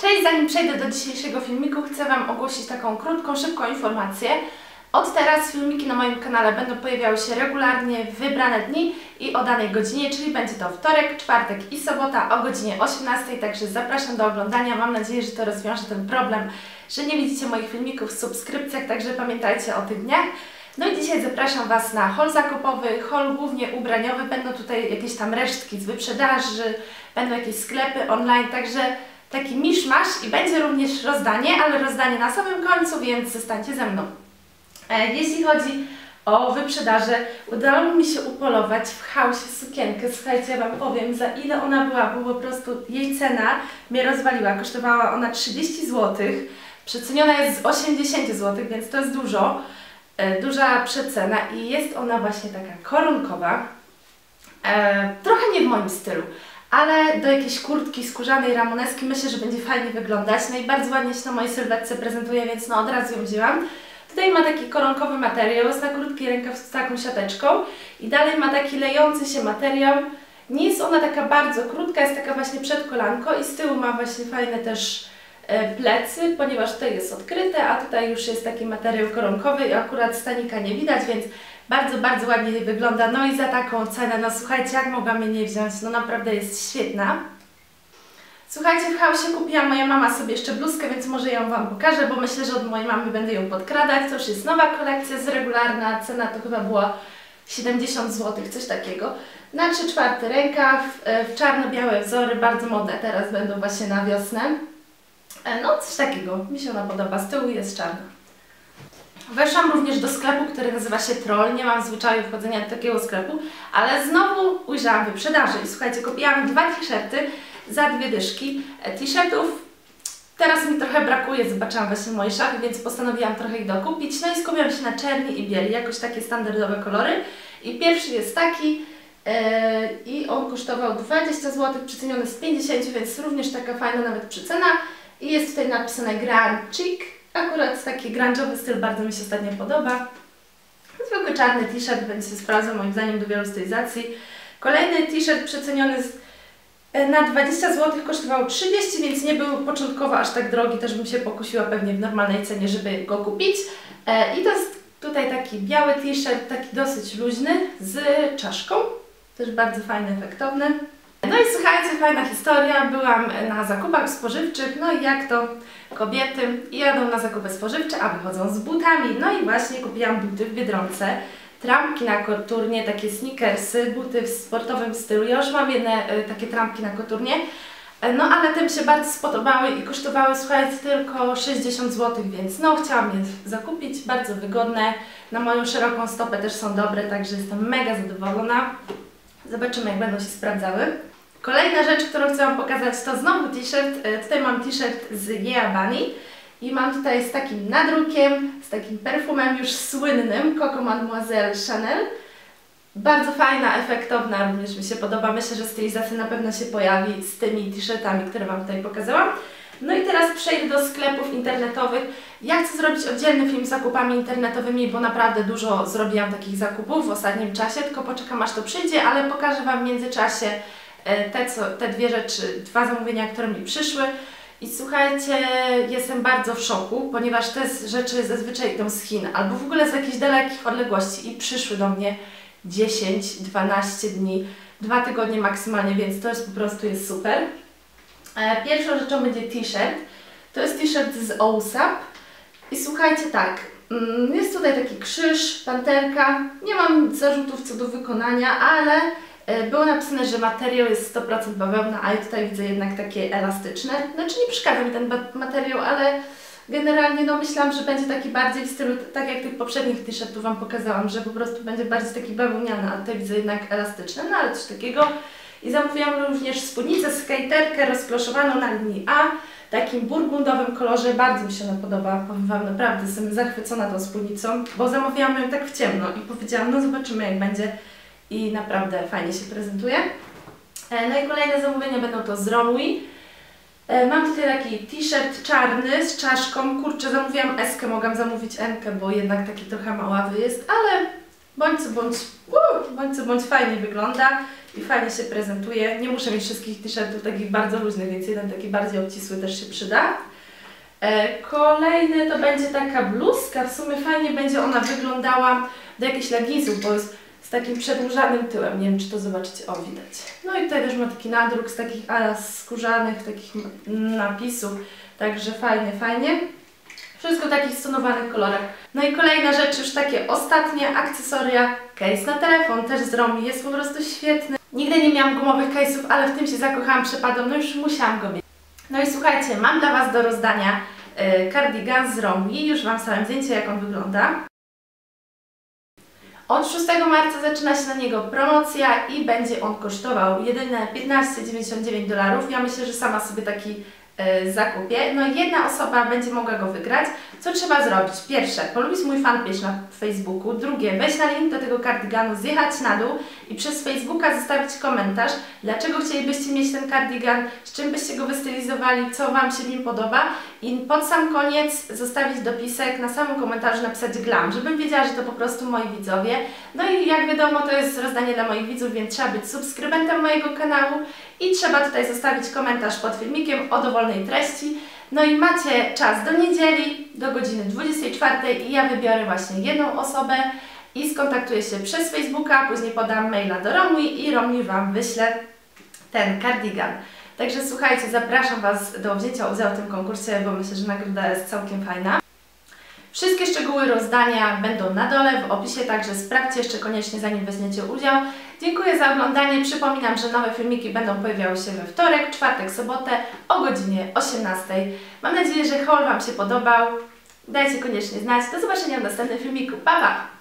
Cześć, zanim przejdę do dzisiejszego filmiku, chcę Wam ogłosić taką krótką, szybką informację. Od teraz filmiki na moim kanale będą pojawiały się regularnie w wybrane dni i o danej godzinie, czyli będzie to wtorek, czwartek i sobota o godzinie 18, także zapraszam do oglądania. Mam nadzieję, że to rozwiąże ten problem, że nie widzicie moich filmików w subskrypcjach, także pamiętajcie o tych dniach. No i dzisiaj zapraszam Was na hol zakupowy, hol głównie ubraniowy. Będą tutaj jakieś tam resztki z wyprzedaży, będą jakieś sklepy online, także taki miszmasz i będzie również rozdanie, ale rozdanie na samym końcu, więc zostańcie ze mną. E, Jeśli chodzi o wyprzedaże, udało mi się upolować w chaosie sukienkę. Słuchajcie, ja Wam powiem, za ile ona była, bo po prostu jej cena mnie rozwaliła. Kosztowała ona 30 zł, przeceniona jest z 80 zł, więc to jest dużo, e, duża przecena i jest ona właśnie taka koronkowa. E, trochę nie w moim stylu, ale do jakiejś kurtki skórzanej ramoneski myślę, że będzie fajnie wyglądać. No i bardzo ładnie się na mojej sylwetce prezentuje, więc no od razu ją wzięłam. Tutaj ma taki koronkowy materiał, jest na krótki rękaw z taką siateczką i dalej ma taki lejący się materiał. Nie jest ona taka bardzo krótka, jest taka właśnie przed kolanko i z tyłu ma właśnie fajne też e, plecy, ponieważ tutaj jest odkryte, a tutaj już jest taki materiał koronkowy i akurat stanika nie widać, więc bardzo, bardzo ładnie wygląda. No i za taką cenę, no słuchajcie, jak mogłam jej nie wziąć, no naprawdę jest świetna. Słuchajcie, w chaosie kupiła moja mama sobie jeszcze bluzkę, więc może ją Wam pokażę, bo myślę, że od mojej mamy będę ją podkradać. To już jest nowa kolekcja, jest regularna, cena to chyba była 70 zł, coś takiego. Na 3 czwarte rękaw, w czarno-białe wzory, bardzo modne teraz będą właśnie na wiosnę. E, No coś takiego, mi się ona podoba, z tyłu jest czarna. Weszłam również do sklepu, który nazywa się Troll. Nie mam zwyczaju wchodzenia do takiego sklepu, ale znowu ujrzałam wyprzedaży. I słuchajcie, kupiłam dwa t-shirty za dwie dyszki. E, T-shirtów teraz mi trochę brakuje, zobaczyłam właśnie moje szafy, więc postanowiłam trochę ich dokupić. No i skupiłam się na czerni i bieli, jakoś takie standardowe kolory. I pierwszy jest taki e, i on kosztował 20 zł, przeceniony z 50, więc również taka fajna nawet przecena. I jest tutaj napisane Grand Chic. Akurat taki grunge'owy styl bardzo mi się ostatnio podoba. Zwykły czarny t-shirt będzie się sprawdzał moim zdaniem do wielu stylizacji. Kolejny t-shirt przeceniony z, e, na 20 zł kosztował 30, więc nie był początkowo aż tak drogi, też bym się pokusiła pewnie w normalnej cenie, żeby go kupić. E, I to jest tutaj taki biały t-shirt, taki dosyć luźny, z czaszką. Też bardzo fajny, efektowny. No i słuchajcie, fajna historia. Byłam na zakupach spożywczych, no i jak to kobiety jadą na zakupy spożywcze, a wychodzą z butami. No i właśnie kupiłam buty w Biedronce, trampki na koturnie, takie sneakersy, buty w sportowym stylu. Ja już mam jedne e, takie trampki na koturnie, e, no ale te mi się bardzo spodobały i kosztowały, słuchajcie, tylko 60 zł, więc no chciałam je zakupić, bardzo wygodne. Na moją szeroką stopę też są dobre, także jestem mega zadowolona. Zobaczymy, jak będą się sprawdzały. Kolejna rzecz, którą chcę Wam pokazać, to znowu t-shirt. E, Tutaj mam t-shirt z Yeah Bunny i mam tutaj z takim nadrukiem, z takim perfumem już słynnym Coco Mademoiselle Chanel. Bardzo fajna, efektowna, również mi się podoba. Myślę, że stylizacja na pewno się pojawi z tymi t-shirtami, które Wam tutaj pokazałam. No i teraz przejdę do sklepów internetowych. Ja chcę zrobić oddzielny film z zakupami internetowymi, bo naprawdę dużo zrobiłam takich zakupów w ostatnim czasie, tylko poczekam aż to przyjdzie, ale pokażę Wam w międzyczasie e, te, co, te dwie rzeczy, dwa zamówienia, które mi przyszły. I słuchajcie, jestem bardzo w szoku, ponieważ te rzeczy zazwyczaj idą z Chin albo w ogóle z jakichś dalekich odległości i przyszły do mnie 10-12 dni, dwa tygodnie maksymalnie, więc to jest po prostu jest super. Pierwszą rzeczą będzie t-shirt. To jest t-shirt z OSAP. I słuchajcie tak, mm, jest tutaj taki krzyż, panterka. Nie mam zarzutów co do wykonania, ale e, było napisane, że materiał jest 100% bawełna, a ja tutaj widzę jednak takie elastyczne. Znaczy nie przeszkadza mi ten materiał, ale generalnie no myślałam, że będzie taki bardziej w stylu, tak jak tych poprzednich t-shirtów Wam pokazałam, że po prostu będzie bardziej taki bawełniany, a tutaj widzę jednak elastyczne, no ale coś takiego. I zamówiłam również spódnicę skaterkę rozkloszowaną na linii A, w takim burgundowym kolorze. Bardzo mi się ona podoba. Powiem Wam, naprawdę jestem zachwycona tą spódnicą, bo zamówiłam ją tak w ciemno i powiedziałam, no zobaczymy jak będzie. I naprawdę fajnie się prezentuje. E, No i kolejne zamówienia będą to z Romwi. E, Mam tutaj taki t-shirt czarny z czaszką. Kurczę, zamówiłam S-kę, mogłam zamówić M-kę, bo jednak taki trochę maławy jest, ale bądź co bądź, bądź co bądź fajnie wygląda i fajnie się prezentuje. Nie muszę mieć wszystkich t-shirtów takich bardzo luźnych, więc jeden taki bardziej obcisły też się przyda. E, kolejny to będzie taka bluzka, w sumie fajnie będzie ona wyglądała do jakichś leginsów, bo jest z takim przedłużanym tyłem, nie wiem czy to zobaczycie, o widać. No i tutaj też ma taki nadruk z takich ala skórzanych, takich napisów, także fajnie, fajnie. Wszystko w takich stonowanych kolorach. No i kolejna rzecz, już takie ostatnie akcesoria. Case na telefon też z Romi, jest po prostu świetny. Nigdy nie miałam gumowych case'ów, ale w tym się zakochałam, przepadłam, no już musiałam go mieć. No i słuchajcie, mam dla Was do rozdania yy, cardigan z Romi, już Wam stałem zdjęcie jak on wygląda. Od 6 marca zaczyna się na niego promocja i będzie on kosztował jedyne 15,99 dolarów. Ja myślę, że sama sobie taki y, zakupię. No jedna osoba będzie mogła go wygrać. Co trzeba zrobić? Pierwsze, polubić mój fanpage na Facebooku. Drugie, wejść na link do tego kardiganu, zjechać na dół i przez Facebooka zostawić komentarz, dlaczego chcielibyście mieć ten kardigan, z czym byście go wystylizowali, co Wam się nim podoba i pod sam koniec zostawić dopisek, na samym komentarzu napisać glam, żebym wiedziała, że to po prostu moi widzowie. No i jak wiadomo, to jest rozdanie dla moich widzów, więc trzeba być subskrybentem mojego kanału i trzeba tutaj zostawić komentarz pod filmikiem o dowolnej treści. No i macie czas do niedzieli, do godziny 24 i ja wybiorę właśnie jedną osobę i skontaktuję się przez Facebooka, później podam maila do Romi i Romi Wam wyśle ten kardigan. Także słuchajcie, zapraszam Was do wzięcia udziału w tym konkursie, bo myślę, że nagroda jest całkiem fajna. Wszystkie szczegóły rozdania będą na dole w opisie, także sprawdźcie jeszcze koniecznie zanim weźmiecie udział. Dziękuję za oglądanie. Przypominam, że nowe filmiki będą pojawiały się we wtorek, czwartek, sobotę o godzinie 18. Mam nadzieję, że haul Wam się podobał. Dajcie koniecznie znać. Do zobaczenia w następnym filmiku. Pa, pa!